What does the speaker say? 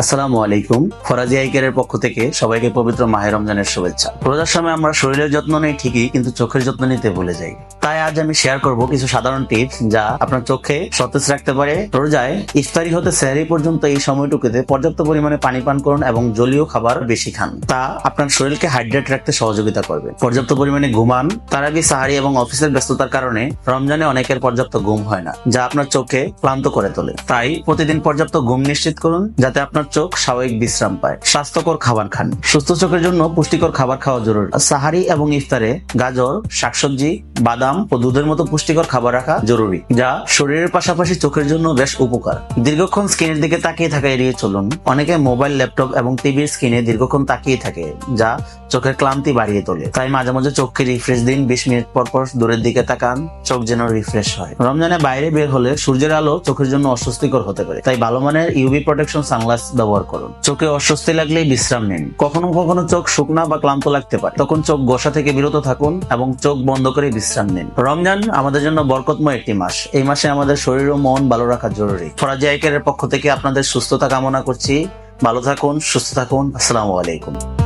আসসালামু আলাইকুম। ফরাজি আইকের পক্ষ থেকে সবাইকে পবিত্র মাহে রমজানের শুভেচ্ছা। রোজার সময় আমরা শরীরের যত্ন নেই ঠিকই, কিন্তু চোখের যত্ন নিতে ভুলে যাই। তাই আজ আমি শেয়ার করব কিছু সাধারণ টিপস যা আপনার চোখে সতেজ রাখতে পারে। রোজায় ইফতারি হতে সেহারি পর্যন্ত এই সময়টুকুতে পর্যাপ্ত পরিমাণে পানি পান করুন এবং জলীয় খাবার বেশি খান। তা আপনার শরীরকে হাইড্রেট রাখতে সহযোগিতা করবে। পর্যাপ্ত পরিমাণে ঘুমান। তারাবি সাহারি এবং অফিসের ব্যস্ততার কারণে রমজানে অনেকের পর্যাপ্ত ঘুম হয় না, যা আপনার চোখে ক্লান্ত করে তোলে। তাই প্রতিদিন পর্যাপ্ত ঘুম নিশ্চিত করুন, যাতে আপনার চোখ স্বাভাবিক বিশ্রাম পায়। স্বাস্থ্যকর খাবার খান। সুস্থ চোখের জন্য পুষ্টিকর খাবার খাওয়া জরুরি। সাহারি এবং ইফতারে গাজর, শাকসবজি, বাদাম ও দুধের মতো পুষ্টিকর খাবার রাখা জরুরি, যা শরীরের পাশাপাশি চোখের জন্য বেশ উপকার। দীর্ঘক্ষণ স্ক্রিনের দিকে তাকিয়ে থাকা এড়িয়ে চলুন। অনেকে মোবাইল, ল্যাপটপ এবং টিভির স্ক্রিনে দীর্ঘক্ষণ তাকিয়ে থাকে, যা চোখের ক্লান্তি বাড়িয়ে তোলে। তাই মাঝে মাঝে চোখকে রিফ্রেশ দিন। বিশ মিনিট পর পর দূরের দিকে তাকান। চোখ যেন রিফ্রেশ হয়। রমজানে বাইরে বের হলে সূর্যের আলো চোখের জন্য অস্বস্তিকর হতে পারে। তাই ভালো মানের ইউভি প্রোটেকশন সানগ্লাস ব্যবহার করুন। চোখে অস্বস্তি লাগলে বিশ্রাম নিন। কখনো কখনো চোখ শুকনা বা ক্লান্ত লাগতে পারে। তখন চোখ গোসা থেকে বিরত থাকুন এবং চোখ বন্ধ করে বিশ্রাম নিন। রমজান আমাদের জন্য বরকতময় একটি মাস। এই মাসে আমাদের শরীর ও মন ভালো রাখা জরুরি। ফরাজি আইকারের পক্ষ থেকে আপনাদের সুস্থতা কামনা করছি। ভালো থাকুন, সুস্থ থাকুন। আসসালামু আলাইকুম।